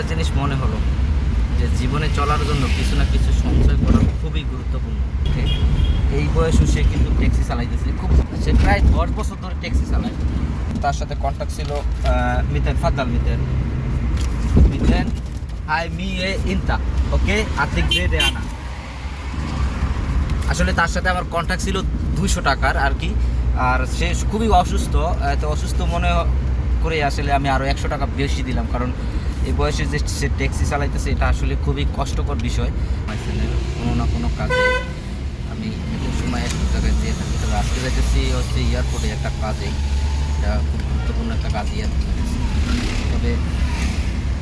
একটা জিনিস মনে হলো যে জীবনে চলার জন্য কিছু না কিছু সঞ্চয় করা খুবই গুরুত্বপূর্ণ এই বয়সে সে কিন্তু ট্যাক্সি চালাইতেছে খুব সে প্রায় দশ বছর ধরে ট্যাক্সি চালায়। তার সাথে কন্ট্যাক্ট ছিল মিতেন ফাদ্দাল মিতেন। মিতেন হাই মি এ ইনতা ওকে আতিক দে দে আনা আসলে তার সাথে আমার কন্ট্যাক্ট ছিল দুইশো টাকার আর কি। আর সে খুবই অসুস্থ আহ, তো অসুস্থ মনে করে আসলে আমি আরও একশো টাকা বেশি দিলাম কারণ এই বয়সে যে সে ট্যাক্সি চালাইতেছে, এটা আসলে খুবই কষ্টকর বিষয়। কোনো না কোনো কাজে আমি সময় এক জায়গায় যেয়ে থাকি। তবে আজকে যাইতেছি হচ্ছে এয়ারপোর্টে একটা কাজে। এটা খুব গুরুত্বপূর্ণ একটা কাজ তবে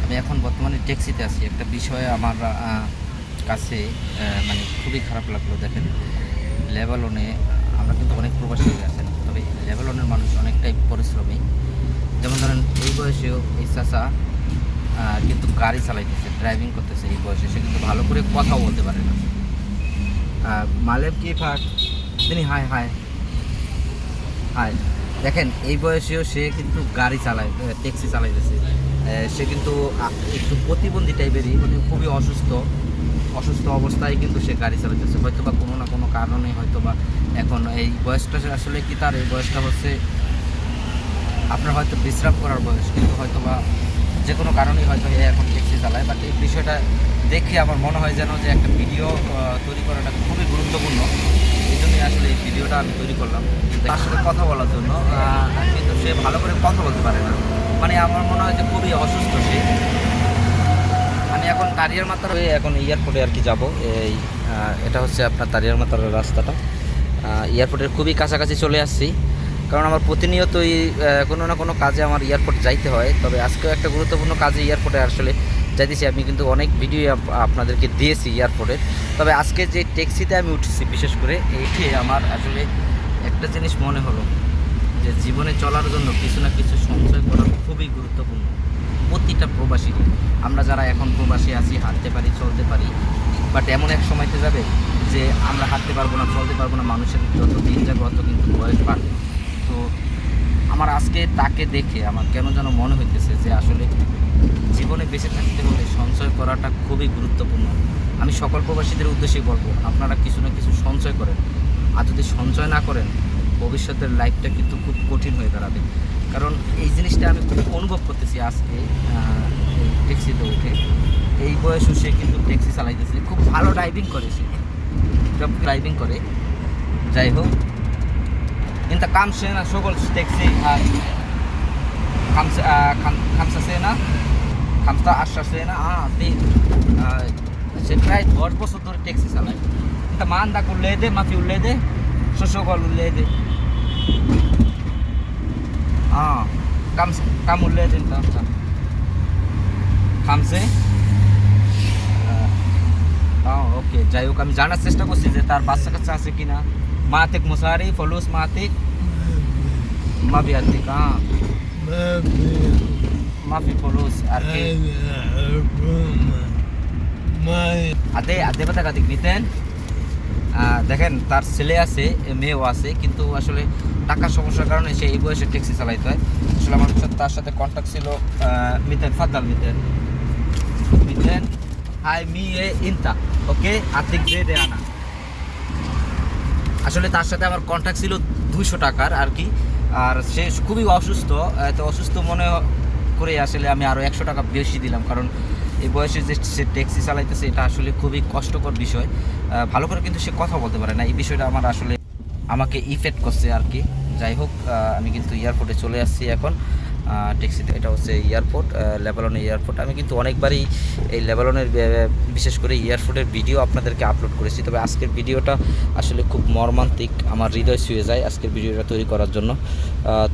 আমি এখন বর্তমানে ট্যাক্সিতে আছি। একটা বিষয়ে আমার কাছে মানে খুবই খারাপ লাগল। দেখেন লেবালনে আমরা কিন্তু অনেক প্রবাসী আছেন। তবে লেবালনের মানুষ অনেকটাই পরিশ্রমী। যেমন ধরেন, এই বয়সেও এই চাষা কিন্তু গাড়ি চালাইতেছে ড্রাইভিং করতেছে এই বয়সে। সে কিন্তু ভালো করে কথাও বলতে পারে না। মালেব কি ফাট তিনি হাই হাই হাই দেখেন, এই বয়সেও সে কিন্তু গাড়ি চালায় ট্যাক্সি চালাইতেছে। সে কিন্তু একটু প্রতিবন্ধী টাইপেরই মানে খুবই অসুস্থ। অসুস্থ অবস্থায় কিন্তু সে গাড়ি চালাইতেছে। হয়তো বা কোনো না কোনো কারণে হয়তো বা এখন এই বয়সটা আসলে কি তার? এই বয়সটা হচ্ছে আপনার হয়তো বিশ্রাম করার বয়স, কিন্তু হয়তো বা যে কোনো কারণেই হয়তো এ এখন ট্যাক্সি চালায় বাট এই বিষয়টা দেখে আমার মনে হয় যেন যে একটা ভিডিও তৈরি করাটা খুবই গুরুত্বপূর্ণ। এই জন্যই আসলে এই ভিডিওটা আমি তৈরি করলাম। তার সাথে কথা বলার জন্য কিন্তু সে ভালো করে কথা বলতে পারে না। মানে আমার মনে হয় যে খুবই অসুস্থ সে। আমি এখন তারিয়ার মাত্রা হয়ে এখন এয়ারপোর্টে আর কি যাব। এই এটা হচ্ছে আপনার তারিয়ার মাত্রার রাস্তাটা। এয়ারপোর্টের খুবই কাছাকাছি চলে আসছি। কারণ আমার প্রতিনিয়তই কোনো না কোনো কাজে আমার এয়ারপোর্ট যাইতে হয়। তবে আজকেও একটা গুরুত্বপূর্ণ কাজে এয়ারপোর্টে আসলে যাইতেছি। আমি কিন্তু অনেক ভিডিও আপনাদেরকে দিয়েছি এয়ারপোর্টে তবে আজকে যে ট্যাক্সিতে আমি উঠছি, বিশেষ করে এইটি আমার আসলে একটা জিনিস মনে হলো যে জীবনে চলার জন্য কিছু না কিছু সঞ্চয় করা খুবই গুরুত্বপূর্ণ। প্রতিটা প্রবাসী, আমরা যারা এখন প্রবাসী আছি, হাঁটতে পারি, চলতে পারি বাট এমন এক সময়তে যাবে যে আমরা হাঁটতে পারব না, চলতে পারব না, মানুষের যত দিন যাবে অত কিন্তু বয়স বাড়বে তো আমার এদেরকে দেখে আমার কেন যেন মনে হইতেছে যে আসলে জীবনে বেঁচে থাকতে হলে সঞ্চয় করাটা খুবই গুরুত্বপূর্ণ। আমি সকল প্রবাসীদের উদ্দেশ্যে বলব, আপনারা কিছু না কিছু সঞ্চয় করেন। আর যদি সঞ্চয় না করেন, ভবিষ্যতের লাইফটা কিন্তু খুব কঠিন হয়ে দাঁড়াবে। কারণ এই জিনিসটা আমি খুব অনুভব করতেছি আজকে ট্যাক্সিতে উঠে। এই বয়সে সে কিন্তু ট্যাক্সি চালাইতেছে। খুব ভালো ড্রাইভিং করে সে। ড্রাইভিং করে। যাই হোক, কিন্তু কাম সে না, সকল ট্যাক্সি আর খামসাসেনা খামসা আশ্বাসেনা তে সে প্রায় দশ বছর ধরে ট্যাক্সি চালায় তা মান দা করলে দে মাফি উল্লে দে শস্যকল উল্লে দে হ্যাঁ কাম কাম উল্লে দেন কামসা খামসে ওকে যাই হোক আমি জানার চেষ্টা করছি যে তার বাচ্চা কাচ্চা আছে কিনা মাতিক মুসারি ফলুস মাতিক মাবিয়াতিক হ্যাঁ মাফি ফলুস আর আদে আদে পাতা কাতিক নিতেন। দেখেন, তার ছেলে আছে মেয়েও আছে, কিন্তু আসলে টাকার সমস্যার কারণে সে এই বয়সে ট্যাক্সি চালাইতে, হয়? আসলে আমার তার সাথে কন্ট্যাক্ট ছিল মিতেন ফাদ্দাল মিতেন। মিতেন, হাই, মি, এ, ইনতা, ওকে? আর্থিক দে দে আনা আসলে তার সাথে আমার কন্ট্যাক্ট ছিল দুইশো টাকার, আর কি? আর সে খুবই অসুস্থ, এত তো অসুস্থ মনে করে আসলে আমি আরও একশো টাকা বেশি দিলাম। কারণ এই বয়সে যে সে ট্যাক্সি চালাইতেছে, এটা আসলে খুবই কষ্টকর বিষয়। ভালো করে কিন্তু সে কথা বলতে পারে না। এই বিষয়টা আমার আসলে আমাকে ইফেক্ট করছে আর কি। যাই হোক আমি কিন্তু এয়ারপোর্টে চলে আসছি এখন। ট্যাক্সিতে এটা হচ্ছে এয়ারপোর্ট লেবালনের এয়ারপোর্ট। আমি কিন্তু অনেকবারই এই লেবালনের বিশেষ করে এয়ারপোর্টের ভিডিও আপনাদেরকে আপলোড করেছি। তবে আজকের ভিডিওটা আসলে খুব মর্মান্তিক, আমার হৃদয় ছুঁয়ে যায় আজকের ভিডিওটা তৈরি করার জন্য।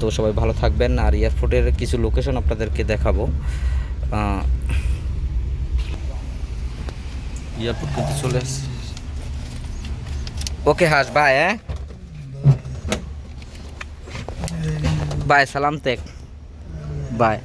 তো সবাই ভালো থাকবেন। আর এয়ারপোর্টের কিছু লোকেশন আপনাদেরকে দেখাবো। এয়ারপোর্ট কিন্তু চলে আসছে ওকে হাস বাই হ্যাঁ? বাই সালাম তেক। বাই